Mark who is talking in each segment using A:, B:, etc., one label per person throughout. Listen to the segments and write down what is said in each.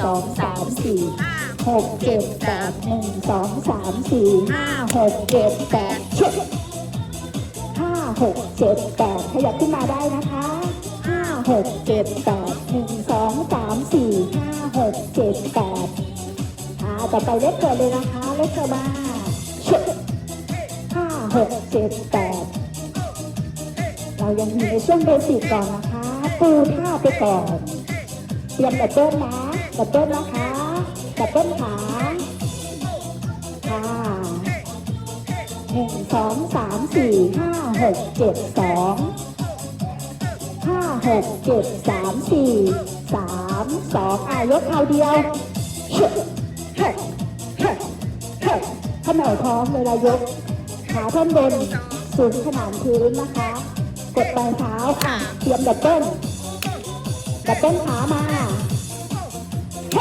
A: สองสามสี่หกเจ็ดแปดหนึ่งสองสามสี่ห้าหกเจ็ดแปดชุดห้าหกเจ็ดแปดขยับขึ้นมาได้นะคะห้าหกเจ็ดแปดหนึ่งสองสามสี่ห้าหกเจ็ดแปดอ่าต่อไปเลขเกิดเลยนะคะเลขเกิดมาชุดห้าหกเจ็ดแปดเรายังอยู่ในช่วงเบสิกก่อนนะคะ ปูท่าไปก่อนเตรียมดับเบิ้ลนะ ดับเบิ้ลนะคะดับเบิ้ลขาค่ะหนึ่งสองสามสี่ห้าหกเจ็ดสองห้าหกเจ็ดสามสี่สามสองอะยกเท้าเดียวเฮ้เฮ้เฮ้เฮ้ขนอยท้องเวลายก ขาท่อนบนสูงขนานพื้นนะคะ กดปลายเท้าอะ เตรียมดับเบิ้ลดับเบิ้ลขามา ต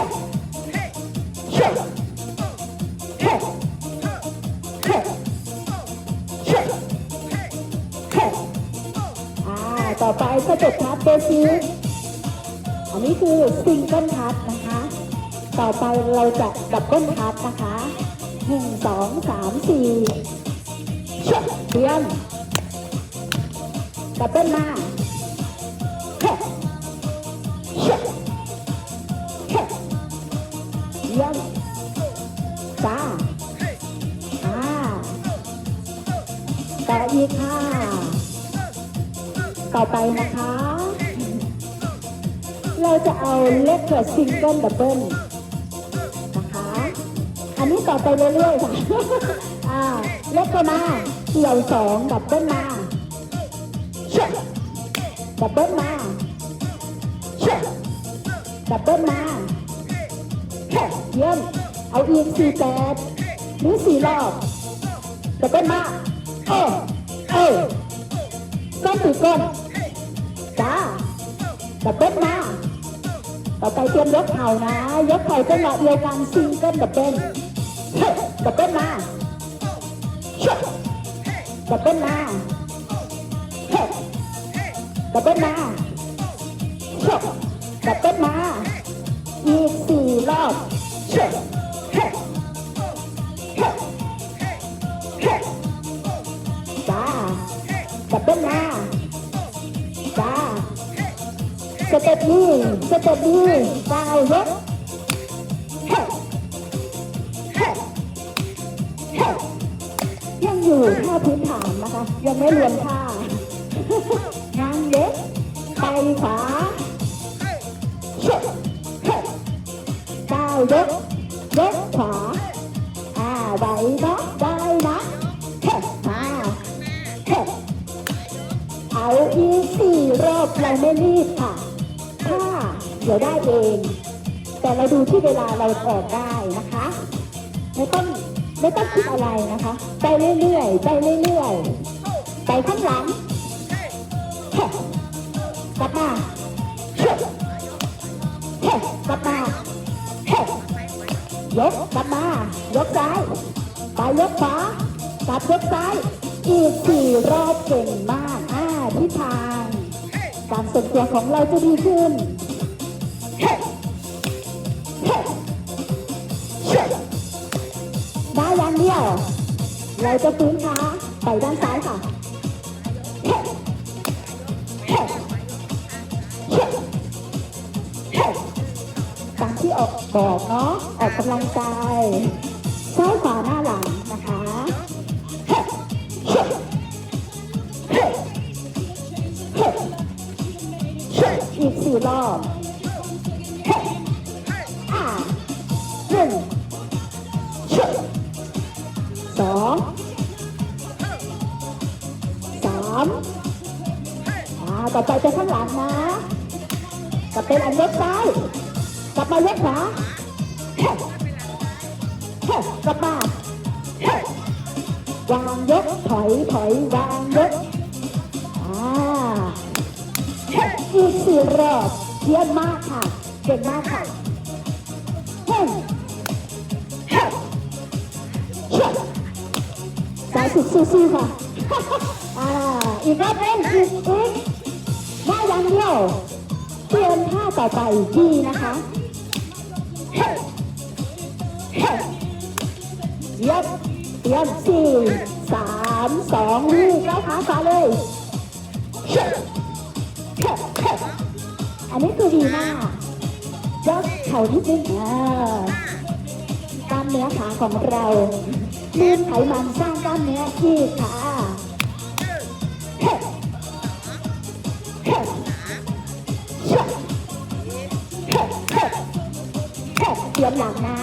A: ่อไปสเต็ปทับเบสิกอันนี้คือซิงเกิลทับนะคะ ต่อไปเราจะดับเบิลทับนะคะหนึ่งสองสามสี่เตรียมดับเบิ้ลมา ต่อไปนะคะ เราจะเอาเลขเกิดซิงเกิลดับเบิลนะคะ อันนี้ต่อไปเรื่อยๆค่ะอ่าเลขเข้ามาเกี่ยวสองดับเบิลมาเชดับเบิลมาเชดับเบิลมาเฮ้เยี่ยมเอาอีกสี่แปดหรือสี่รอบดับเบิลมาเออเออก้นถือก้น ดับเบิ้ลมา ต่อไปเตรียมยกเข่านะยกเข่าจังหวะเดียวกันซิงเกิลดับเบิ้ลเฮ้ดับเบิ้ลมาเช่ดับเบิ้ลมาเฮ้ดับเบิ้ลมาเฮ้ดับเบิ้ลมา อีกสี่รอบเฮ้เฮ้เฮ้เฮ้จ้าดับเบิ้ลมา สเต็ปนี้สเต็ปนี้ก้าวยกเฮ้เฮ้เฮ้ยังอยู่ท่าพื้นฐานนะคะ ยังไม่รวมท่างานเล็กไปขวาเชิดเฮ้ก้าวยกยกขวาอ่าไหวนะได้นะเฮ้มาเฮ้เอาอีสี่รอบเราไม่รีบค่ะถ้า ดี๋ยวได้เอง แต่เราดูที่เวลาเราออกได้นะคะไม่ต้องไม่ต้องคิดอะไรนะคะ ไปเรื่อยๆไปเรื่อยๆไปข้างหลังเฮ้กลับมาเฮ้เฮ้กลับมาเฮ้ยกกลับมายกซ้ายไปยกขวากลับยกซ้าย อีกสี่รอบเก่งมากอ่าทิศทางการทรงตัวของเราจะดีขึ้น ได้ย่างเดียวเราจะฟื้นขาไปด้านซ้ายค่ะเฮ้เฮ้เฮ้เฮ้ตามที่ออกบอกเนาะออกกำลังกายซ้ายขวาหน้าหลังนะคะเฮ้เฮ้เฮ้เฮ้อีกสี่รอบ อ่าต่อไปข้างหลังนะกลับเป็นอันเล็กซ้ายกลับมาเล็กขวาเฮ้เฮ้กลับมาเฮ้วางยกถอยถอยวางยกอ่าเฮ้อีกสี่รอบเยี่ยมมากค่ะเก่งมากค่ะเฮ้เฮ้เฮ้สายสุดสู้ๆค่ะอ่าอีกรอบเล่นอีกอีก ได้อย่างเดียวเตรียมท่าต่อไปดีนะคะเฮ้เฮ้เย็บเตรียมสี่สามสองวิ่งแล้วขาขวาเลยเฮ้เฮ้อันนี้คือดีมากยกเข่านิดนึงอ่ากล้ามเนื้อขาของเราลืมไขมันสร้างกล้ามเนื้อที่ขา เฮ้เตรียมหลังนะ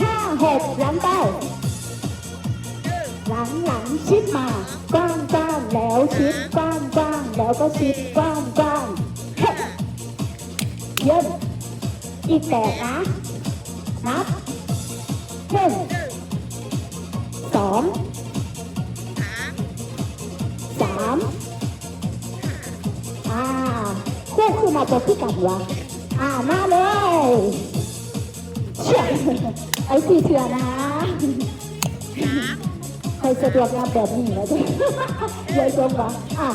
A: ห้าหกหลังไปหลังหลังชิดมากว้างกว้างแล้วชิดกว้างกว้างแล้วก็ชิดกว้างกว้างเฮ้เยี่ยมอีกแปดนะนับหนึ่งสองสามอ่าคู่คือมาตัวพี่กันวะอ่ามาเลย ไอ้สี่เถื่อนะใครสะดวกงานแบบนี้แล้วจ้ะเยอะจงวะอะ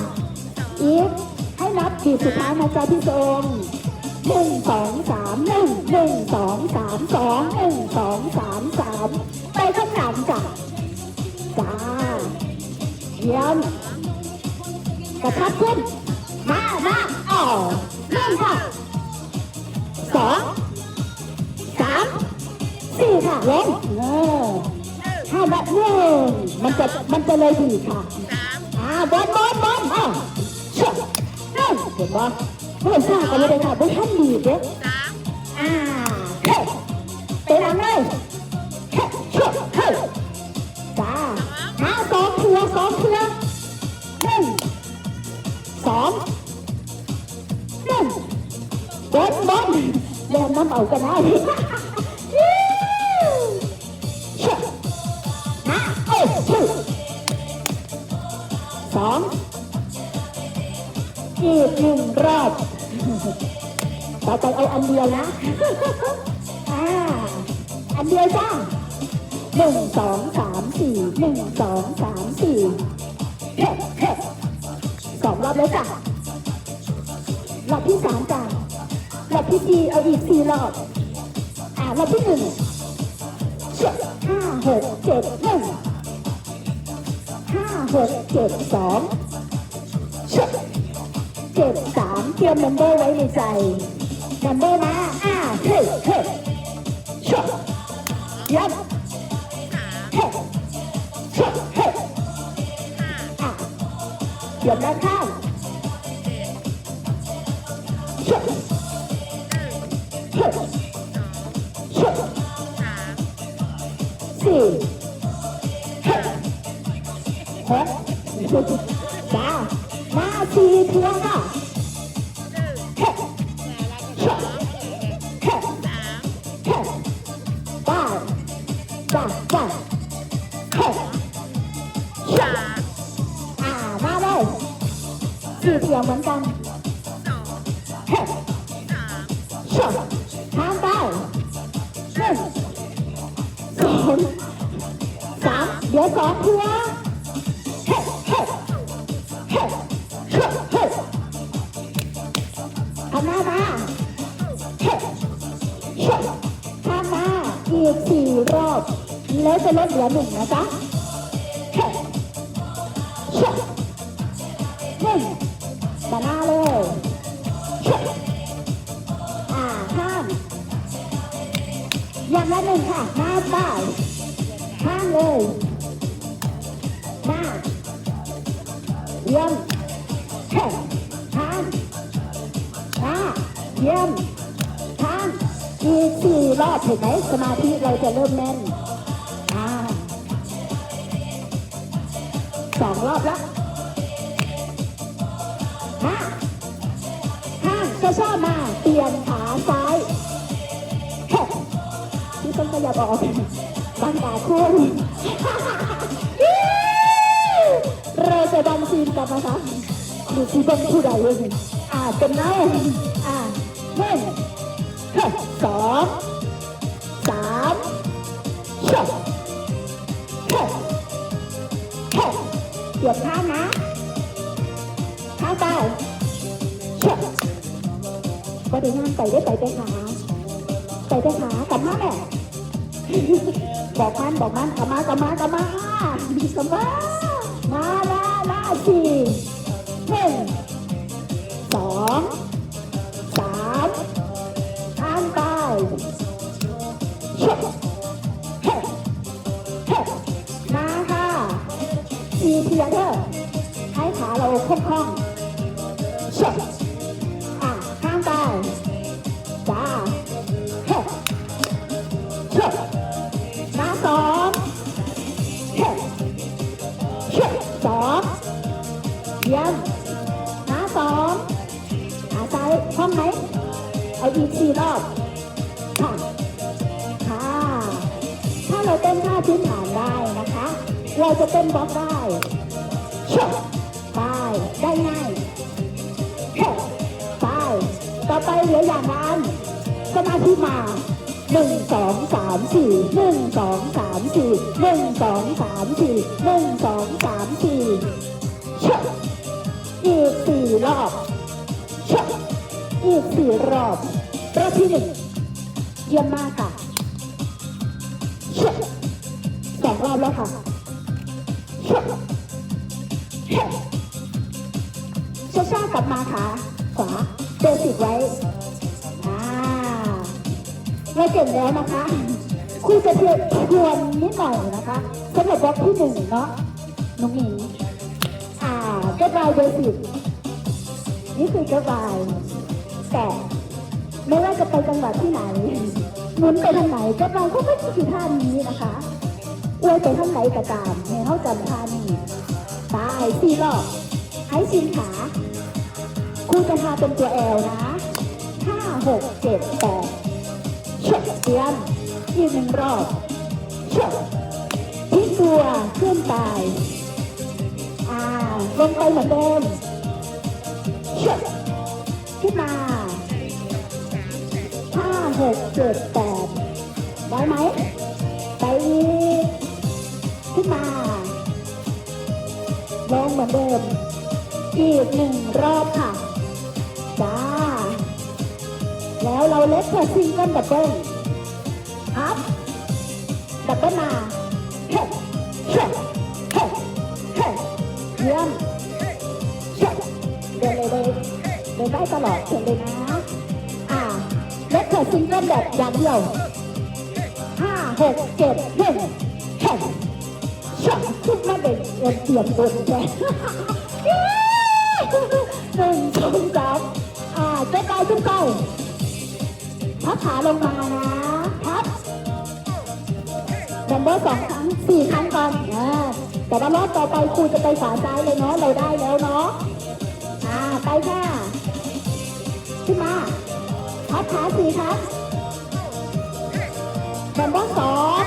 A: อีกให้นับขีดสุดท้ายนะจ๊ะพี่ทรงหนึ่งสองสามหนึ่งหนึ่งสองสามสองหนึ่งสองสามสามไปข้างหลังจ้ะจ้าเยี่ยมกระทับขึ้นมามาอ๋อหนึ่งค่ะสอง สี่ค่ะลงเออห้าแบบหนึ่งมันจะมันจะเลยดีค่ะอ่าบอลบอลบอลอะเชื่อหนึ่งเห็นปะไม่ทราบกันเลยค่ะไม่ท่านดีเด้อ่ องอีกหนึ่งรอบต่อไปเอาอันเดียวนะอ่าอันเดียวจ้าหนึ่งสองสามสี่หนึ่งสองสามสี่เฮ้เฮ้สองรอบแล้วจ้ะรอบที่สามจ้ะรอบที่สี่เอาอีกสี่รอบอ่ารอบที่หนึ่งเจ็ดห้าหกเจ็ดหนึ่ง ห้าหกเจ็ดสองเจ็ดสามเตรียมนัมเบอร์ไว้ในใจนัมเบอร์มาอ่าเฮ้เฮ้ชดยับเฮ้ชดเฮ้อะเตรียมด้านข้าง สี่เทือเหมือนกันเฮ้ชดทางไปหนึ่งสองสามเดี๋ยวสองทือเฮ้เฮ้เฮ้เฮ้เฮ้ทำหน้ามาเฮ้เฮ้ทำมาอีกสี่รอบแล้วจะลดเหลือหนึ่งนะจ๊ะ เห็นไหมสมาธิเราจะเริ่มแน่นอ่าสองรอบแล้วหน้าข้างจะชอบมา เปลี่ยนขาซ้ายเฮ้ที่ต้องขยับออกบางตาคู่เราจะดันซีนกันนะคะดูซีเป็นผู้ใดเลยอ่าเป็นไงอ่าหนึ่งเฮ้สอง เตรียมท่านะข้าไปเฮ้บริงานไปได้ไปไปขาไปไปเถอะขากลับมาแม่บอกมันบอกมันกลับมากลับมากลับมากลับมามาลาลาจี สองเยี่ยมมาสองขาซ้ายคล่องไหมเอาอีกสี่รอบค่ะค่ะถ้าเราเต้นท่าพื้นฐานได้นะคะ เราจะเต้นบล็อกได้เชะได้ได้ง่ายเฮ้ไปต่อไปเหลืออย่างนั้นสมาธิมาหนึ่งสองสามสี่หนึ่งสองสามสี่หนึ่งสองสามสี่หนึ่งสองสาม รอบชะอีกสี่รอบรอบที่หนึ่งเยี่ยมมากค่ะชื่อสองรอบแล้วค่ะชื่อเฮ้ช้ากลับมาค่ะขวาเบสิกไว้อ่าเราเก่งแล้วนะคะครูจะเพียรทวนนิดหน่อยนะคะสำหรับบล็อกที่หนึ่งเนาะน้องหมีอ่าก็บลายเบสิก นี่คือเก็บลายแต่ไม่ว่าจะไปจังหวัดที่ไหนหมุนไปทางไหนก็เราก็ไม่คือท่านี้นะคะอวยไปทางไหนก็ตามให้เขาจำท่านี้ตายสี่รอบให้ชินขาครูจะทาเป็นตัวแอลนะห้าหกเจ็ดแปดเช็คเตียนอีกหนึ่งรอบเช็คพลิกตัวขึ้นไปอ่าลงไปเหมือนเดิมเช็ค ขึ้นมาห้าหกเจ็ดแปดได้ไหมไปอีกขึ้นมาลงเหมือนเดิม อีกหนึ่งรอบค่ะจ้าแล้วเราเล็กเพื่อซิงเกิลดับเบิ้ลอัพดับเบิ้ลมาเฮ้เฮ้เฮ้เฮ้เยี่ยม เดินได้ตลอดเดินเลยนะอ่าเล็กเธอซิงเกิลแบบอย่างเดียวห้าหกเจ็ดหนึ่งเฮ้ฉันคิดว่าเด็กเรียนเตรียมตัวแกหนึ่งสองสามอ่าเจ๊ไปขึ้นไปพับขาลงมานะพับดัมเบิลสองครั้งสี่ครั้งก่อนอ่าแต่ว่ารอบต่อไปครูจะไปฝาซ้ายเลยเนาะเราได้แล้วเนาะอ่าไปค่ะ ขึ้นมาพับขาสี่ครับดัมเบลสอง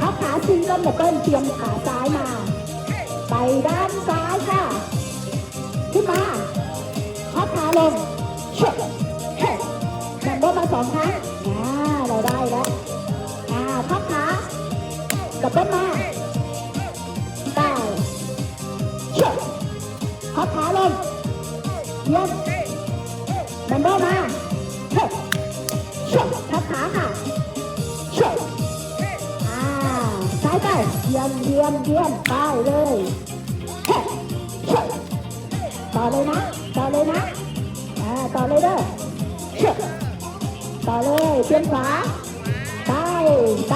A: พับขาซิงเกิลดับเบิลเตรียมขาซ้ายมา ไปด้านซ้ายค่ะ ขึ้นมาพับขาลงเช็ดัมเบิลมาสองครั้งอ่าเราได้แล้วอ่าพับขาดับเบิลมาได้เช็คพับขาลงเยี่ยม มเบิลมาเฮ้เช็คทับขาค่ะเช็คอ่าซ้ายไปเยี่ยมเยี่ยมเยี่ยมไปเลยเฮ้เช็คต่อเลยนะ ต่อเลยนะอ่าต่อเลยเด้อเช็คต่อเลยเพียนขวาไปไป